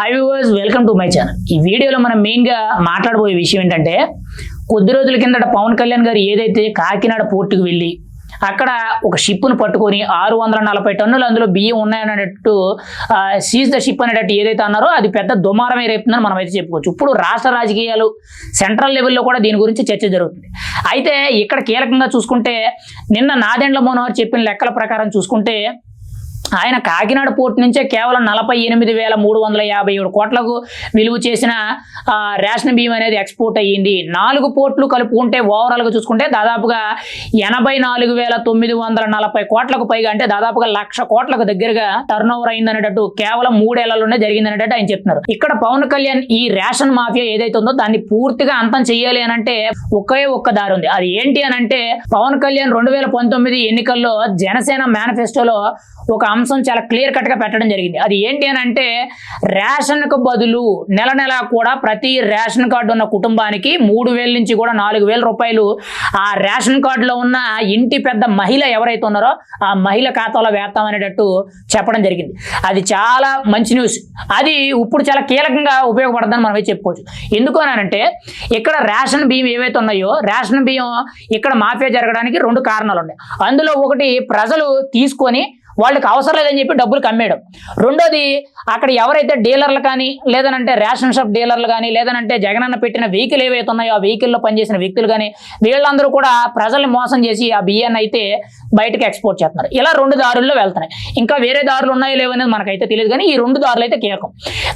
Hi viewers welcome to my channel ఈ వీడియోలో మనం మెయిన్గా మాట్లాడబోయే విషయం ఏంటంటే కొద్ది రోజుల కిందట పవన్ కళ్యాణ్ గారు ఏదైతే కాకినాడ పోర్టుకు వెళ్ళి అక్కడ ఒక షిప్ను పట్టుకొని ఆరు వందల నలభై టన్నులు అందులో బియ్యం ఉన్నాయనేటట్టు సీజ్ ద షిప్ అనేటట్టు ఏదైతే అన్నారో అది పెద్ద దుమారమే రేపుతుందని మనం అయితే చెప్పుకోవచ్చు. ఇప్పుడు రాష్ట్ర రాజకీయాలు సెంట్రల్ లెవెల్లో కూడా దీని గురించి చర్చ జరుగుతుంది. అయితే ఇక్కడ కీలకంగా చూసుకుంటే నిన్న నాదెండ్ల మనోహర్ చెప్పిన లెక్కల ప్రకారం చూసుకుంటే ఆయన కాకినాడ పోర్ట్ నుంచే కేవలం నలభై ఎనిమిది వేల మూడు వందల యాభై ఏడు కోట్లకు విలువ చేసిన రేషన్ బియ్యం అనేది ఎక్స్పోర్ట్ అయ్యింది. నాలుగు పోర్ట్లు కలుపుకుంటే ఓవరాల్గా చూసుకుంటే దాదాపుగా ఎనభై నాలుగు వేల తొమ్మిది వందల నలభై కోట్లకు పైగా అంటే దాదాపుగా లక్ష కోట్లకు దగ్గరగా టర్న్ ఓవర్ అయిందనేటట్టు కేవలం మూడేళ్ళలోనే జరిగిందనేటట్టు ఆయన చెప్తున్నారు. ఇక్కడ పవన్ కళ్యాణ్ ఈ రేషన్ మాఫియా ఏదైతే ఉందో దాన్ని పూర్తిగా అంతం చేయాలి అని అంటే ఒకే ఒక్క దారి ఉంది. అది ఏంటి అని అంటే పవన్ కళ్యాణ్ రెండు వేల పంతొమ్మిది ఎన్నికల్లో జనసేన మేనిఫెస్టోలో ఒక అంశం చాలా క్లియర్ కట్గా పెట్టడం జరిగింది. అది ఏంటి అని అంటే రేషన్కు బదులు నెల నెల కూడా ప్రతి రేషన్ కార్డు ఉన్న కుటుంబానికి మూడు వేల నుంచి కూడా నాలుగు వేల రూపాయలు ఆ రేషన్ కార్డులో ఉన్న ఇంటి పెద్ద మహిళ ఎవరైతే ఉన్నారో ఆ మహిళ ఖాతాలో వేస్తాం అనేటట్టు చెప్పడం జరిగింది. అది చాలా మంచి న్యూస్ అది ఇప్పుడు చాలా కీలకంగా ఉపయోగపడదని మనమే చెప్పుకోవచ్చు. ఎందుకు అంటే ఇక్కడ రేషన్ బియ్యం ఏవైతే ఉన్నాయో రేషన్ బియ్యం ఇక్కడ మాఫియా జరగడానికి రెండు కారణాలు ఉన్నాయి. అందులో ఒకటి ప్రజలు తీసుకొని వాళ్ళకి అవసరం లేదని చెప్పి డబ్బులు కమ్మేయడం. రెండోది అక్కడ ఎవరైతే డీలర్లు కానీ లేదనంటే రేషన్ షాప్ డీలర్లు కానీ లేదనంటే జగనన్న పెట్టిన వెహికల్ ఏవైతే ఉన్నాయో ఆ వెహికల్లో పనిచేసిన వ్యక్తులు కానీ వీళ్ళందరూ కూడా ప్రజల్ని మోసం చేసి ఆ బియ్యాన్ని అయితే బయటకు ఎక్స్పోర్ట్ చేస్తున్నారు. ఇలా రెండు దారుల్లో వెళ్తున్నాయి. ఇంకా వేరే దారులు ఉన్నాయో లేవో అనేది మనకైతే తెలియదు కానీ ఈ రెండు దారులు అయితే కీలకం.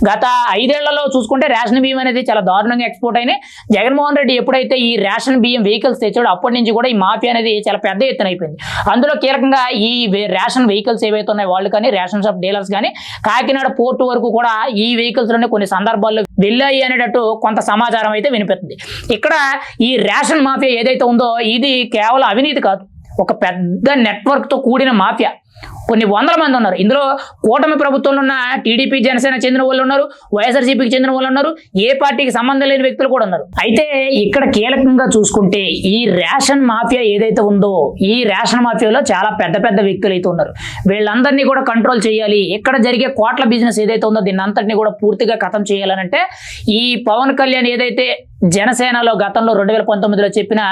గత ఐదేళ్ళలో చూసుకుంటే రేషన్ బియ్యం అనేది చాలా దారుణంగా ఎక్స్పోర్ట్ అయినాయి. జగన్మోహన్ రెడ్డి ఎప్పుడైతే ఈ రేషన్ బియ్యం వెహికల్స్ తెచ్చాడో అప్పటి నుంచి కూడా ఈ మాఫియా అనేది చాలా పెద్ద ఎత్తున అయిపోయింది. అందులో కీలకంగా ఈ రేషన్ వెహికల్స్ ఏవైతే ఉన్నాయి వాళ్ళు కానీ రేషన్ షాప్ డీలర్స్ కానీ కాకినాడ పోర్టు వరకు కూడా ఈ వెహికల్స్లోనే కొన్ని సందర్భాల్లో వెళ్ళాయి అనేటట్టు కొంత సమాచారం అయితే వినిపిస్తుంది. ఇక్కడ ఈ రేషన్ మాఫియా ఏదైతే ఉందో ఇది కేవలం అవినీతి కాదు. ఒక పెద్ద నెట్వర్క్తో కూడిన మాఫియా. కొన్ని వందల మంది ఉన్నారు. ఇందులో కూటమి ప్రభుత్వంలో ఉన్న టీడీపీ జనసేన చెందిన వాళ్ళు ఉన్నారు. వైఎస్ఆర్సీపీకి చెందిన వాళ్ళు ఉన్నారు. ఏ పార్టీకి సంబంధం లేని వ్యక్తులు కూడా ఉన్నారు. అయితే ఇక్కడ కీలకంగా చూసుకుంటే ఈ రేషన్ మాఫియా ఏదైతే ఉందో ఈ రేషన్ మాఫియాలో చాలా పెద్ద పెద్ద వ్యక్తులు అయితే ఉన్నారు. వీళ్ళందరినీ కూడా కంట్రోల్ చేయాలి. ఇక్కడ జరిగే కోట్ల బిజినెస్ ఏదైతే ఉందో దీన్ని అంతటిని కూడా పూర్తిగా కథం చేయాలనంటే ఈ పవన్ కళ్యాణ్ ఏదైతే జనసేనలో గతంలో రెండు వేల పంతొమ్మిదిలో చెప్పిన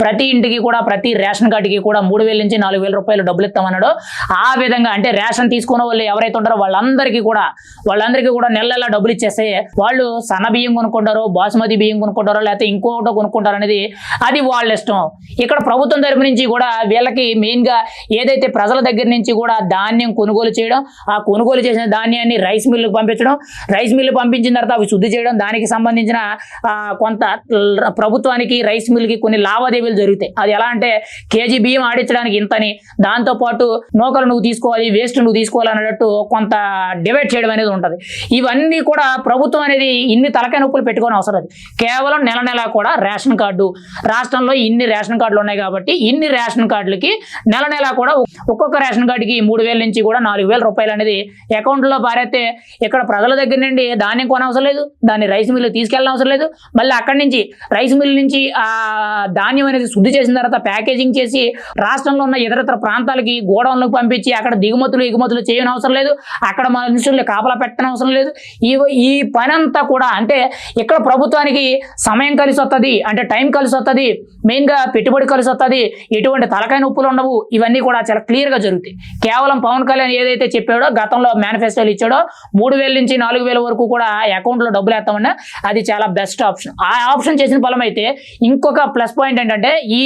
ప్రతి ఇంటికి కూడా ప్రతి రేషన్ కార్డుకి కూడా మూడు వేల నుంచి నాలుగు వేల రూపాయలు డబ్బులు ఇస్తామన్నాడు. ఆ విధంగా అంటే రేషన్ తీసుకున్న వాళ్ళు ఎవరైతే ఉంటారో వాళ్ళందరికీ కూడా వాళ్ళందరికీ కూడా నెల నెల డబ్బులు ఇచ్చేస్తే వాళ్ళు సన్న బియ్యం కొనుక్కుంటారో బాసుమతి బియ్యం కొనుక్కుంటారో లేకపోతే ఇంకోటో కొనుక్కుంటారో అనేది అది వాళ్ళ ఇష్టం. ఇక్కడ ప్రభుత్వం తరపు నుంచి కూడా వీళ్ళకి మెయిన్గా ఏదైతే ప్రజల దగ్గర నుంచి కూడా ధాన్యం కొనుగోలు చేయడం ఆ కొనుగోలు చేసిన ధాన్యాన్ని రైస్ మిల్లుకు పంపించడం రైస్ మిల్లు పంపించిన తర్వాత అవి శుద్ధి చేయడం దానికి సంబంధించిన కొంత కొంత ప్రభుత్వానికి రైస్ మిల్కి కొన్ని లావాదేవీలు జరుగుతాయి. అది ఎలా అంటే కేజీ బియ్యం ఆడించడానికి ఇంతని దాంతో పాటు నూకలు నువ్వు తీసుకోవాలి వేస్ట్ నువ్వు తీసుకోవాలి అన్నట్టు కొంత డివైడ్ చేయడం అనేది ఉంటుంది. ఇవన్నీ కూడా ప్రభుత్వం అనేది ఇన్ని తలకాయ నొప్పులు పెట్టుకోని అవసరం లేదు. కేవలం నెల నెల కూడా రేషన్ కార్డు. రాష్ట్రంలో ఇన్ని రేషన్ కార్డులు ఉన్నాయి కాబట్టి ఇన్ని రేషన్ కార్డులకి నెల నెల కూడా ఒక్కొక్క రేషన్ కార్డుకి మూడు వేల నుంచి కూడా నాలుగు వేల రూపాయలు అనేది అకౌంట్లో పారైతే ఇక్కడ ప్రజల దగ్గర నుండి ధాన్యం కొనవసరం లేదు. దాన్ని రైస్ మిల్లు తీసుకెళ్ళిన అవసరం లేదు. మళ్ళీ అక్కడ నుంచి రైస్ మిల్ నుంచి ఆ ధాన్యం అనేది శుద్ధి చేసిన తర్వాత ప్యాకేజింగ్ చేసి రాష్ట్రంలో ఉన్న ఇతరతర ప్రాంతాలకి గోడౌన్లకు పంపించి అక్కడ దిగుమతులు ఎగుమతులు చేయని అవసరం లేదు. అక్కడ మనుషుల్ని కాపలా పెట్టని అవసరం లేదు. ఈ ఈ పని అంతా కూడా అంటే ఇక్కడ ప్రభుత్వానికి సమయం కలిసి వస్తుంది అంటే టైం కలిసి వస్తుంది మెయిన్గా పెట్టుబడి కలిసి వస్తుంది ఎటువంటి తలకాయ నొప్పులు ఉండవు. ఇవన్నీ కూడా చాలా క్లియర్గా జరుగుతాయి. కేవలం పవన్ కళ్యాణ్ ఏదైతే చెప్పాడో గతంలో మేనిఫెస్టోలు ఇచ్చాడో మూడు వేల నుంచి నాలుగు వేల వరకు కూడా అకౌంట్లో డబ్బులు వేస్తామన్నా అది చాలా బెస్ట్ ఆప్షన్. ఆ ఆప్షన్ చేసిన ఫలం అయితే ఇంకొక ప్లస్ పాయింట్ ఏంటంటే ఈ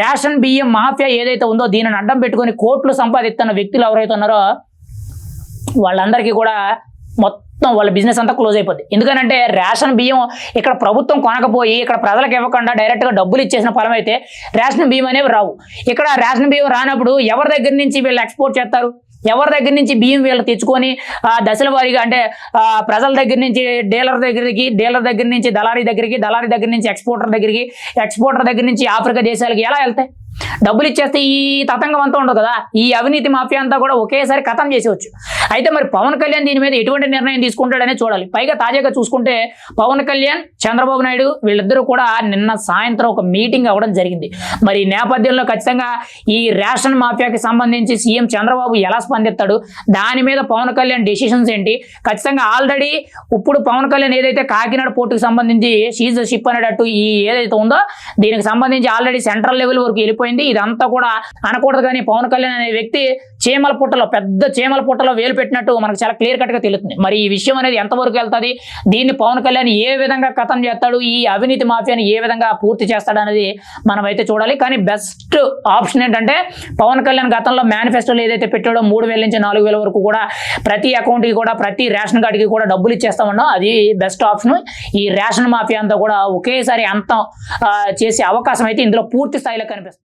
రేషన్ బియ్యం మాఫియా ఏదైతే ఉందో దీనిని అడ్డం పెట్టుకొని కోట్లు సంపాదిస్తున్న వ్యక్తులు ఎవరైతే ఉన్నారో వాళ్ళందరికీ కూడా మొత్తం వాళ్ళ బిజినెస్ అంతా క్లోజ్ అయిపోద్ది. ఎందుకనంటే రేషన్ బియ్యం ఇక్కడ ప్రభుత్వం కొనకపోయి ఇక్కడ ప్రజలకు ఇవ్వకుండా డైరెక్ట్గా డబ్బులు ఇచ్చేసిన ఫలం అయితే రేషన్ బియ్యం అనేవి రావు. ఇక్కడ రేషన్ బియ్యం రానప్పుడు ఎవరి దగ్గర నుంచి వీళ్ళు ఎక్స్పోర్ట్ చేస్తారు? ఎవరి దగ్గర నుంచి బియ్యం వీళ్ళు తెచ్చుకొని ఆ, దశల వారీగా అంటే ఆ, ప్రజల దగ్గర నుంచి డీలర్ దగ్గరికి డీలర్ దగ్గర నుంచి దళారీ దగ్గరికి దళారీ దగ్గర నుంచి ఎక్స్పోర్టర్ దగ్గరికి ఎక్స్పోర్టర్ దగ్గర నుంచి ఆఫ్రికా దేశాలకి ఎలా వెళ్తాయి? డబ్బులు ఇచ్చేస్తే ఈ తతంగం అంతా ఉండదు కదా? ఈ అవినీతి మాఫియా అంతా కూడా ఒకేసారి కథం చేసేవచ్చు. అయితే మరి పవన్ కళ్యాణ్ దీని మీద ఎటువంటి నిర్ణయం తీసుకుంటాడనే చూడాలి. పైగా తాజాగా చూసుకుంటే పవన్ కళ్యాణ్ చంద్రబాబు నాయుడు వీళ్ళిద్దరూ కూడా నిన్న సాయంత్రం ఒక మీటింగ్ అవ్వడం జరిగింది. మరి ఈ నేపథ్యంలో ఖచ్చితంగా ఈ రేషన్ మాఫియాకి సంబంధించి సీఎం చంద్రబాబు ఎలా స్పందిస్తాడు? దాని మీద పవన్ కళ్యాణ్ డెసిషన్స్ ఏంటి? ఖచ్చితంగా ఆల్రెడీ ఇప్పుడు పవన్ కళ్యాణ్ ఏదైతే కాకినాడ పోర్టుకు సంబంధించి సీజ్ షిప్ అనేటట్టు ఈ ఏదైతే ఉందో దీనికి సంబంధించి ఆల్రెడీ సెంట్రల్ లెవెల్ వరకు వెళ్ళిపోయింది ఇదంతా కూడా అనకూడదు కానీ పవన్ కళ్యాణ్ అనే వ్యక్తి చీమల పుట్టలో పెద్ద చీమల పుట్టలో వేలు పెట్టినట్టు మనకు చాలా క్లియర్ కట్గా తెలుస్తుంది. మరి ఈ విషయం అనేది ఎంతవరకు వెళ్తుంది? దీన్ని పవన్ కళ్యాణ్ ఏ విధంగా కథం చేస్తాడు? ఈ అవినీతి మాఫియాని ఏ విధంగా పూర్తి చేస్తాడు అనేది మనం అయితే చూడాలి. కానీ బెస్ట్ ఆప్షన్ ఏంటంటే పవన్ కళ్యాణ్ గతంలో మేనిఫెస్టోలో ఏదైతే పెట్టాడో మూడు వేల నుంచి నాలుగు వేల వరకు కూడా ప్రతి అకౌంట్కి కూడా ప్రతి రేషన్ కార్డుకి కూడా డబ్బులు ఇచ్చేస్తామన్నా అది బెస్ట్ ఆప్షన్ ఈ రేషన్ మాఫియా అంతా కూడా ఒకేసారి అంతం చేసే అవకాశం అయితే ఇందులో పూర్తి స్థాయిలో కనిపిస్తుంది.